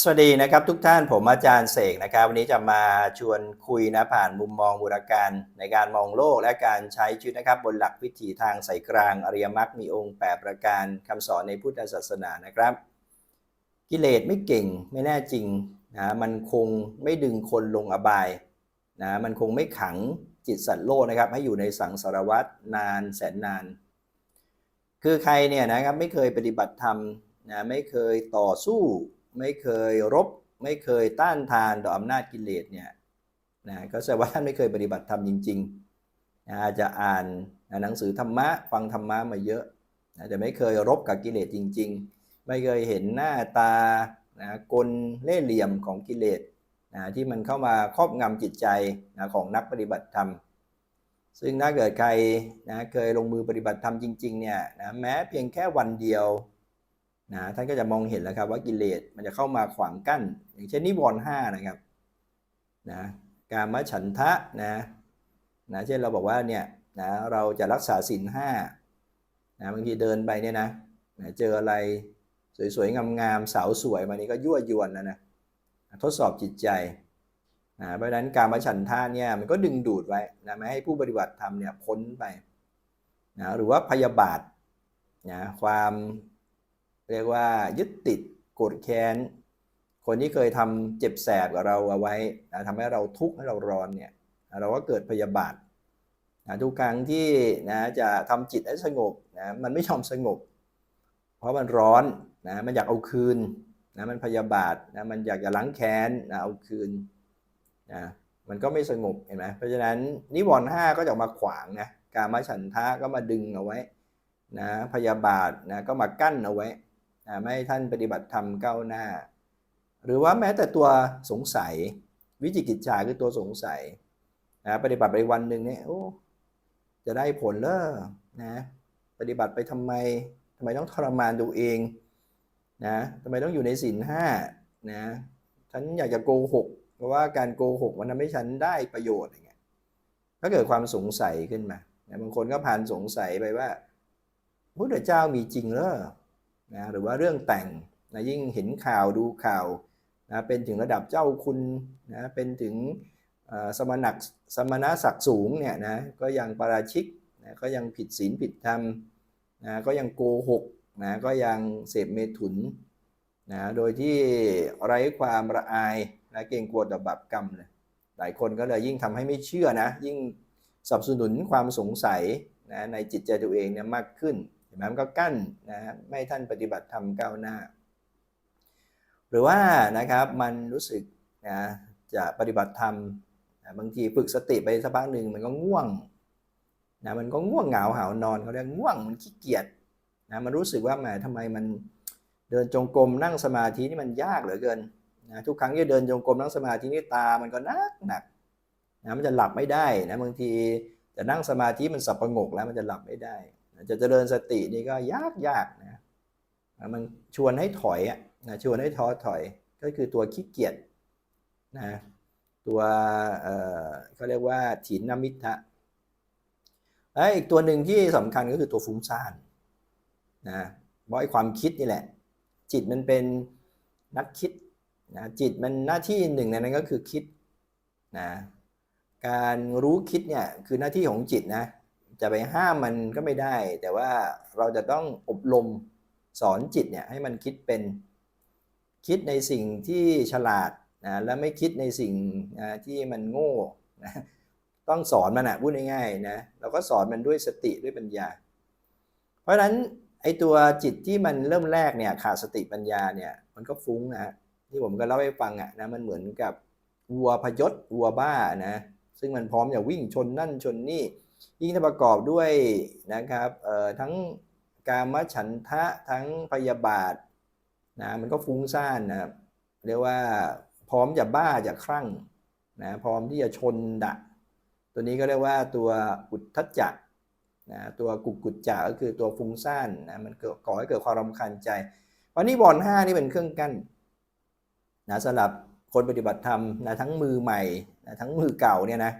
สวัสดีนะครับทุกท่านผมอาจารย์เสกนะครับ วันนี้จะมาชวนคุยนะผ่านมุมมองบูรการในการมองโลกและการใช้ชีวิตนะครับ บนหลักวิถีทางสายกลางอริยมรรคมีองค์ 8 ประการคำสอนในพุทธศาสนานะครับ กิเลสไม่เก่งไม่แน่จริงนะมันคงไม่ดึงคนลงอบายนะมันคงไม่ขังจิตสัตว์โลกนะครับ ให้อยู่ในสังสารวัฏนานแสนนาน คือใครเนี่ยนะครับไม่เคยปฏิบัติธรรมนะไม่เคยต่อสู้ ไม่เคยรบ ไม่เคยต้านทานต่ออำนาจกิเลสเนี่ยนะก็แสดงว่าท่านไม่เคยปฏิบัติธรรมจริงๆนะจะอ่านหนังสือธรรมะฟังธรรมะมาเยอะนะแต่ไม่เคยรบกับกิเลสจริง ๆ ไม่เคยเห็นหน้าตานะกลเล่ห์เหลี่ยมของกิเลสนะที่มันเข้ามาครอบงำจิตใจนะของนักปฏิบัติธรรม ซึ่งถ้าเกิดใครนะเคยลงมือปฏิบัติธรรมจริงๆเนี่ยนะแม้เพียงแค่วันเดียว นะท่านก็จะมองเห็นแล้วครับว่ากิเลสมันจะเข้ามาขวางกั้น อย่างเช่นนิวรณ์ห้านะครับนะการมฉันทะนะนะเช่นเราบอกว่าเนี่ยนะเราจะรักษาศีลห้านะบางทีเดินไปเนี่ยนะนะเจออะไรสวยๆ งามๆสาวสวยมานี่ก็ยั่วยวนแล้วนะทดสอบจิตใจนะเพราะฉะนั้นการมาฉันท่าเนี่ยมันก็ดึงดูดไว้นะไม่ให้ผู้ปฏิบัติธรรมเนี่ยพ้นไปนะหรือว่าพยาบาทนะความ เรียกว่ายึดติดโกรธแค้น คนที่เคยทำเจ็บแสบกับเราเอาไว้นะทำให้เราทุกข์ให้เราร้อนเนี่ยเราก็เกิดพยาบาทนะทุกครั้งที่นะจะทำจิตให้สงบนะมันไม่ยอมสงบ เพราะมันร้อนนะมันอยากเอาคืนนะมันพยาบาทนะมันอยากจะล้างแค้นนะเอาคืนนะมันก็ไม่สงบเห็นไหมเพราะฉะนั้นนิวรณ์ห้าก็จะมาขวางนะการมาฉันทะก็มาดึงเอาไว้นะพยาบาทนะก็มากั้นเอาไว้ ไม่ให้ท่านปฏิบัติธรรมก้าวหน้า หรือว่าแม้แต่ตัวสงสัย วิจิกิจฉาคือตัวสงสัยนะปฏิบัติไปวันหนึ่งเนี่ยโอ้จะได้ผลเลอนะปฏิบัติไปทำไมทำไมต้องทรมานตัวเองนะทำไมต้องอยู่ในศีลห้านะฉันอยากจะโกหกเพราะว่าการโกหกมันทำให้ฉันได้ประโยชน์อย่างเงี้ยก็เกิดความสงสัยขึ้นมานะบางคนก็ผ่านสงสัยไปว่าพระพุทธเจ้ามีจริงเหรอ นะหรือว่าเรื่องแต่งนะยิ่งเห็นข่าวดูข่าวนะเป็นถึงระดับเจ้าคุณนะเป็นถึงสมณักสมณศักดิ์สูงเนี่ยนะก็ยังปาราชิกนะก็ยังผิดศีลผิดธรรมนะก็ยังโกหกนะก็ยังเสพเมถุนนะโดยที่ไร้ความละอายนะเกรงกลัวต่อบาปกรรมเลยหลายคนก็เลยยิ่งทำให้ไม่เชื่อนะยิ่งสนับสนุนความสงสัยนะในจิตใจตัวเองเนี่ยมากขึ้น ห็นไหมมันก็กั้นนะไม่ท่านปฏิบัติธรรมก้าวหน้า หรือว่านะครับมันรู้สึกนะจะปฏิบัติธรรมนะบางทีฝึกสติไปสักพักหนึ่งมันก็ง่วงนะมันก็ง่วงเหงาหานอนเขาเรียกง่วงมันขี้เกียจนะมันรู้สึกว่าแหมทำไมมันเดินจงกรมนั่งสมาธินี่มันยากเหลือเกินนะทุกครั้งที่เดินจงกรมนั่งสมาธินี่ตามันก็นักหนักนะมันจะหลับไม่ได้นะบางทีจะนั่งสมาธิมันสับประงกแล้วมันจะหลับไม่ได้ จะเจริญสตินี่ก็ยากยากนะมันชวนให้ถอยอะนะชวนให้ท้อถอยก็คือตัวขี้เกียจนะตัวเอ่อเขาเรียกว่าถีนนมิทะและอีกตัวหนึ่งที่สำคัญก็คือตัวฟุ้งซ่านนะเพราะไอ้ความคิดนี่แหละ จิตมันเป็นนักคิดนะจิตมันหน้าที่หนึ่งในนั้นก็คือคิดนะการรู้คิดเนี่ยคือหน้าที่ของจิตนะ จะไปห้ามมันก็ไม่ได้ แต่ว่าเราจะต้องอบรมสอนจิตเนี่ยให้มันคิดเป็นคิดในสิ่งที่ฉลาดนะและไม่คิดในสิ่งนะที่มันโง่นะต้องสอนมันนะพูดง่ายๆนะเราก็สอนมันด้วยสติด้วยปัญญา เพราะฉะนั้นไอ้ตัวจิตที่มันเริ่มแรกเนี่ยขาดสติปัญญาเนี่ยมันก็ฟุ้งนะฮะที่ผมก็เล่าให้ฟังอะนะมันเหมือนกับวัวพยศวัวบ้านะซึ่งมันพร้อมจะวิ่งชนนั่นชนนี่ ยิ่งถ้าประกอบด้วยนะครับทั้งกามฉันทะทั้งพยาบาทนะมันก็ฟุ้งซ่านนะเรียกว่าพร้อมจะบ้าจะคลั่งนะพร้อมที่จะชนดะ ตัวนี้ก็เรียกว่าตัวอุทธัจจะนะตัวกุกกุจจะก็คือตัวฟุ้งซ่านนะมันก่อให้เกิดความรำคาญใจวันนี้บอลห้านี่เป็นเครื่องกั้นนะสำหรับคนปฏิบัติธรรมนะทั้งมือใหม่นะทั้งมือเก่าเนี่ยนะ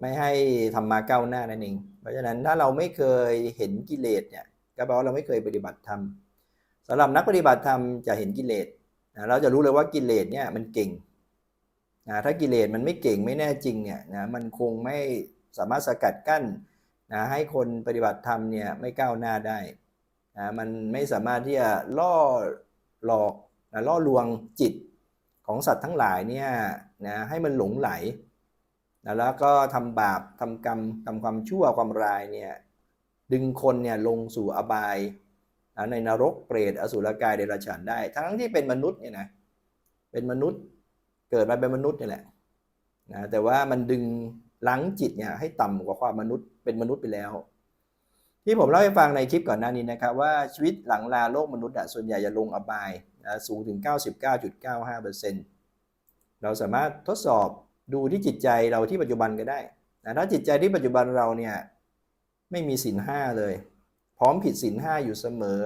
ไม่ให้ทำมาก้าวหน้านั่นเอง เพราะฉะนั้นถ้าเราไม่เคยเห็นกิเลสเนี่ยก็แปลว่าเราไม่เคยปฏิบัติธรรมสำหรับนักปฏิบัติธรรมจะเห็นกิเลสนะเราจะรู้เลยว่ากิเลสเนี่ยมันเก่งนะถ้ากิเลสมันไม่เก่งไม่แน่จริงเนี่ยนะมันคงไม่สามารถสกัดกั้นนะให้คนปฏิบัติธรรมเนี่ยไม่ก้าวหน้าได้นะมันไม่สามารถที่จะล่อหลอกนะล่อลวงจิตของสัตว์ทั้งหลายเนี่ยนะให้มันหลงไหล นะแล้วก็ทำบาปทำกรรมทำความชั่วความร้ายเนี่ยดึงคนเนี่ยลงสู่อบายนะในนรกเปรตอสุรกายเดรัจฉานได้ ทั้งที่เป็นมนุษย์เนี่ยนะเป็นมนุษย์เกิดมาเป็นมนุษย์นี่แหละนะแต่ว่ามันดึงลังจิตเนี่ยให้ต่ำกว่าความมนุษย์เป็นมนุษย์ไปแล้ว ที่ผมเล่าให้ฟังในคลิปก่อนหน้านี้นะครับว่าชีวิตหลังลาโลกมนุษย์อะส่วนใหญ่จะลงอบายสูงถึง 99.95%เราสามารถทดสอบ ดูที่จิตใจเราที่ปัจจุบันก็ได้นะถ้าจิตใจที่ปัจจุบันเราเนี่ยไม่มีศีลห้าเลย พร้อมผิดศีลห้าอยู่เสมอ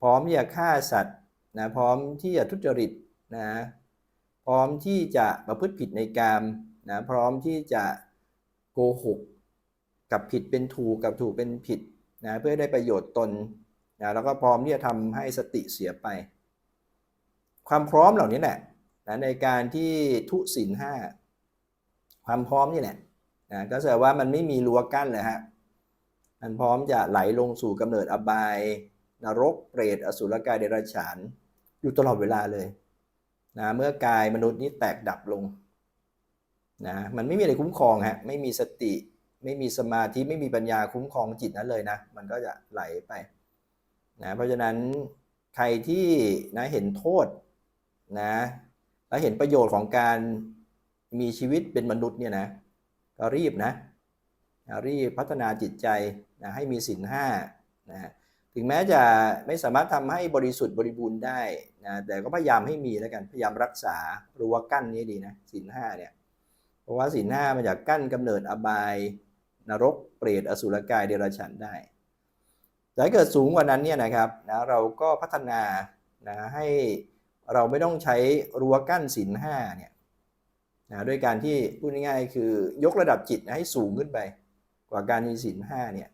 พร้อมที่จะฆ่าสัตว์นะพร้อมที่จะทุจริตนะพร้อมที่จะประพฤติผิดในกามนะพร้อมที่จะโกหก กับผิดเป็นถูกกับถูกเป็นผิดนะเพื่อได้ประโยชน์ตนนะแล้วก็พร้อมที่จะทำให้สติเสียไป ความพร้อมเหล่านี้แหละนะในการที่ทุศีลห้า ความพร้อมนี่แหละนะก็แสดงว่ามันไม่มีรั้วกั้นเลยฮะมันพร้อมจะไหลลงสู่กำเนิดอบาย นรกเปรตอสุรกายเดรัจฉาน อยู่ตลอดเวลาเลยนะเมื่อกายมนุษย์นี้แตกดับลงนะมันไม่มีอะไรคุ้มครองฮะไม่มีสติ ไม่มีสมาธิไม่มีปัญญาคุ้มครองจิตนั้นเลยนะ มันก็จะไหลไปนะเพราะฉะนั้นใครที่นะเห็นโทษนะแล้วเห็นประโยชน์ของการ มีชีวิตเป็นมนุษย์เนี่ยนะก็รีบนะรีบพัฒนาจิตใจนะให้มีศีลห้านะถึงแม้จะไม่สามารถทำให้บริสุทธิ์บริบูรณ์ได้นะแต่ก็พยายามให้มีแล้วกันพยายามรักษารั้วกั้นนี้ดีนะศีลห้าเนี่ยเพราะว่าศีลห้ามันจะกั้นกำเนิดอบายนรกเปรตอสุรกายเดรัจฉานได้แต่ถ้าเกิดสูงกว่านั้นเนี่ยนะครับนะเราก็พัฒนานะให้เราไม่ต้องใช้รั้วกั้นศีลห้าเนี่ย นะด้วยการที่พูดง่ายๆคือยกระดับจิตให้สูงขึ้นไป กว่าการมีศีลห้าเนี่ย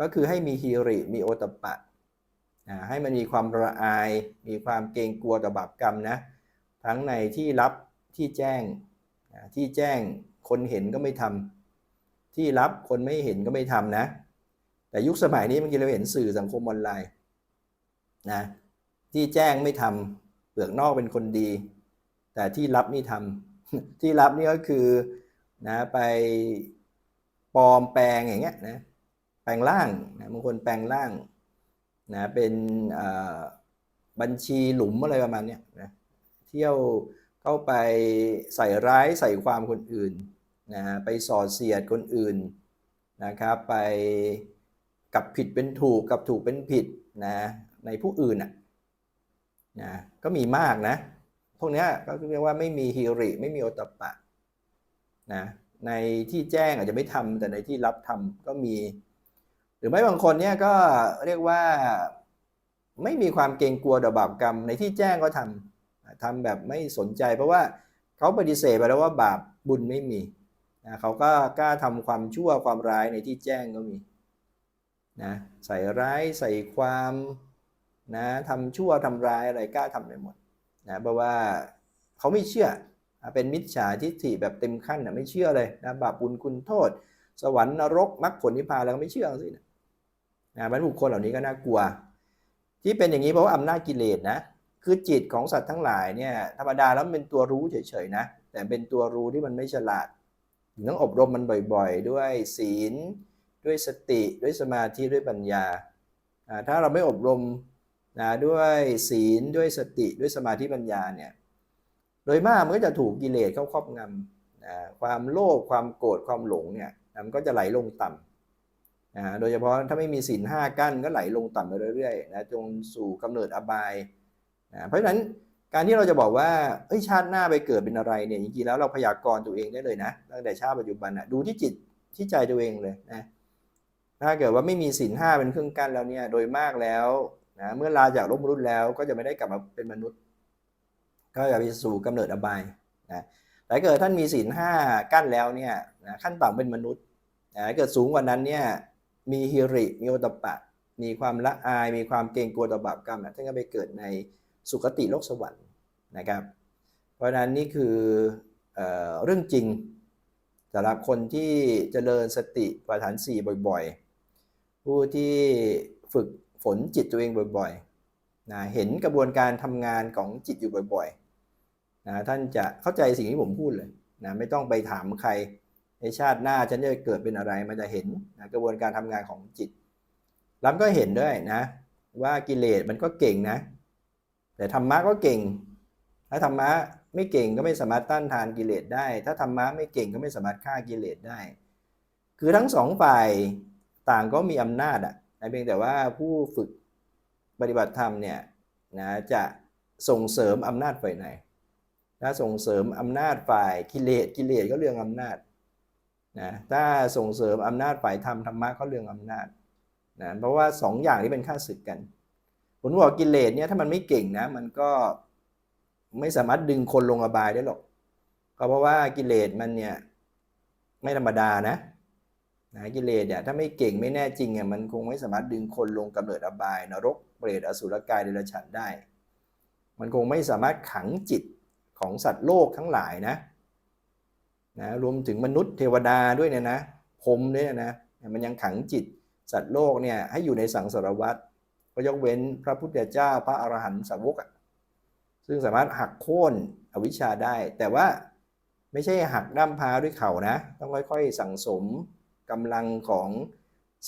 ก็คือให้มีฮิริมีโอตปะนะให้มันมีความระอาย มีความเกรงกลัวต่อบาปกรรมนะทั้งในที่รับที่แจ้งนะที่แจ้งคนเห็นก็ไม่ทำที่รับคนไม่เห็นก็ไม่ทำนะ แต่ยุคสมัยนี้เมันเราเห็นสื่อสังคมออนไลน์นะที่แจ้งไม่ทำเปลือกนอกเป็นคนดี แต่ที่รับนี่ทำ ที่รับนี่ก็คือนะไปปลอมแปลงอย่างเงี้ยนะแปลงร่างนะบางคนแปลงร่างนะเป็นบัญชีหลุมอะไรประมาณเนี้ยนะเที่ยวเข้าไปใส่ร้ายใส่ความคนอื่นนะไปส่อเสียดคนอื่นนะครับ ไปกับผิดเป็นถูกกับถูกเป็นผิดนะในผู้อื่นอะนะก็มีมากนะ พวกนี้ก็เรียกว่าไม่มีฮิริ ไม่มีโอตปปะนะในที่แจ้งอาจจะไม่ทำแต่ในที่รับทำก็มี หรือไม่บางคนเนี่ยก็เรียกว่าไม่มีความเกรงกลัวต่อบาปกรรม ในที่แจ้งก็ทำทำแบบไม่สนใจ เพราะว่าเขาปฏิเสธไปแล้วว่าบาปบุญไม่มีนะเขาก็กล้าทำความชั่วความร้ายในที่แจ้งก็มีนะใส่ร้ายใส่ความนะทำชั่วทำร้ายอะไรกล้าทำไปหมด นะเพราะว่าเขาไม่เชื่อเป็นมิจฉาทิฏฐิแบบเต็มขั้นนะไม่เชื่อเลยนะบาปบุญคุณโทษ สวรรค์นรกมรรคผลนิพพานแล้วก็ไม่เชื่อสินะนะบรรบุคคลเหล่านี้ก็น่ากลัว ที่เป็นอย่างนี้เพราะว่าอำนาจกิเลสนะคือจิตของสัตว์ทั้งหลายเนี่ยธรรมดาแล้วเป็นตัวรู้เฉยๆนะแต่เป็นตัวรู้ที่มันไม่ฉลาดต้องอบรมมันบ่อยๆ ด้วยศีล ด้วยสติด้วยสมาธิด้วยปัญญา ถ้าเราไม่อบรม นะด้วยศีลด้วยสติด้วยสมาธิปัญญาเนี่ยโดยมากมันก็จะถูกกิเลสเข้าครอบงำนะความโลภความโกรธความหลงเนี่ยมันก็จะไหลลงต่ำนะโดยเฉพาะถ้าไม่มีศีลห้ากั้นก็ไหลลงต่ำไปเรื่อยๆนะจงสู่กำเนิดอบายนะเพราะฉะนั้นการที่เราจะบอกว่าเฮ้ยชาติหน้าไปเกิดเป็นอะไรเนี่ยจริงๆแล้วเราพยากรณ์ตัวเองได้เลยนะตั้งแต่ชาติปัจจุบันนะดูที่จิตที่ใจตัวเองเลยนะถ้าเกิดว่าไม่มีศีลห้าเป็นเครื่องกั้นแล้วเนี่ยโดยมากแล้ว นะเมื่อลาจากโลกมนุษย์แล้วก็จะไม่ได้กลับมาเป็นมนุษย์ ก็จะไปสู่กำเนิดอบายนะแต่เกิดท่านมีศีลห้ากั้นแล้วเนี่ยนะขั้นต่ำเป็นมนุษย์นะเกิดสูงกว่านั้นเนี่ยมีฮิริมีโอตปะ มีความละอาย มีความเกรงกลัวต่อบาปกรรมนะท่านก็ไปเกิดในสุคติโลกสวรรค์นะครับ เพราะฉะนั้นนี่คือเออเรื่องจริงสำหรับคนที่เจริญสติปัฏฐานสี่บ่อยๆ ผู้ที่ฝึก ฝนจิตตัวเองบ่อยๆนะเห็นกระบวนการทำงานของจิตอยู่บ่อยๆนะท่านจะเข้าใจสิ่งที่ผมพูดเลยนะไม่ต้องไปถามใครในชาติหน้าฉันจะเกิดเป็นอะไร มันจะเห็นนะกระบวนการทำงานของจิตแล้วก็เห็นด้วยนะ ว่ากิเลสมันก็เก่งนะ แต่ธรรมะก็เก่ง ถ้าธรรมะไม่เก่งก็ไม่สามารถต้านทานกิเลสได้ ถ้าธรรมะไม่เก่งก็ไม่สามารถฆ่ากิเลสได้ คือทั้งสองฝ่ายต่างก็มีอำนาจอะ นะเพียงแต่ว่าผู้ฝึกปฏิบัติธรรมเนี่ยนะจะส่งเสริมอำนาจฝ่ายไหนถ้าส่งเสริมอำนาจฝ่ายกิเลสกิเลสก็เรื่องอำนาจนะถ้าส่งเสริมอำนาจฝ่ายธรรมธรรมะก็เรื่องอำนาจนะเพราะว่าสองอย่างนี้เป็นข้าศึกกันผมบอกกิเลสเนี่ยถ้ามันไม่เก่งนะมันก็ไม่สามารถดึงคนลงอบายได้หรอกก็เพราะว่ากิเลสมันเนี่ยไม่ธรรมดานะ นะกิเลสเนี่ยถ้าไม่เก่งไม่แน่จริงเนี่ยมันคงไม่สามารถดึงคนลงกำเนิดอบาย นรกเปรตอสุรกายเดรัจฉานได้ มันคงไม่สามารถขังจิตของสัตว์โลกทั้งหลายนะนะรวมถึงมนุษย์เทวดาด้วยเนี่ยนะพรมด้วยนะมันยังขังจิตสัตว์โลกเนี่ยให้อยู่ในสังสารวัฏก็ยกเว้นพระพุทธเจ้าพระอรหันตสาวกซึ่งสามารถหักโค่นอวิชชาได้ แต่ว่าไม่ใช่หักด้ามพาด้วยเข่านะ ต้องค่อยๆ สั่งสม กำลังของ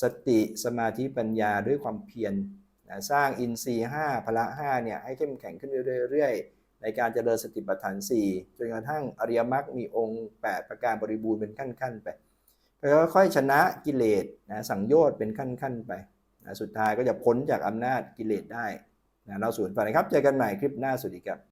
สติสมาธิปัญญาด้วยความเพียรนะสร้างอินทรีย์5พละ5เนี่ยให้เข้มแข็งขึ้นเรื่อยๆ ในการเจริญสติปัฏฐาน 4 จนกระทั่งอริยมรรคมีองค์ 8 ประการบริบูรณ์เป็นขั้นๆไปแล้วค่อยๆชนะกิเลสนะสังโยชน์เป็นขั้นๆไปนะสุดท้ายก็จะพ้นจากอำนาจกิเลสได้นะเราสูญไปนะครับ เจอกันใหม่คลิปหน้าสวัสดีครับ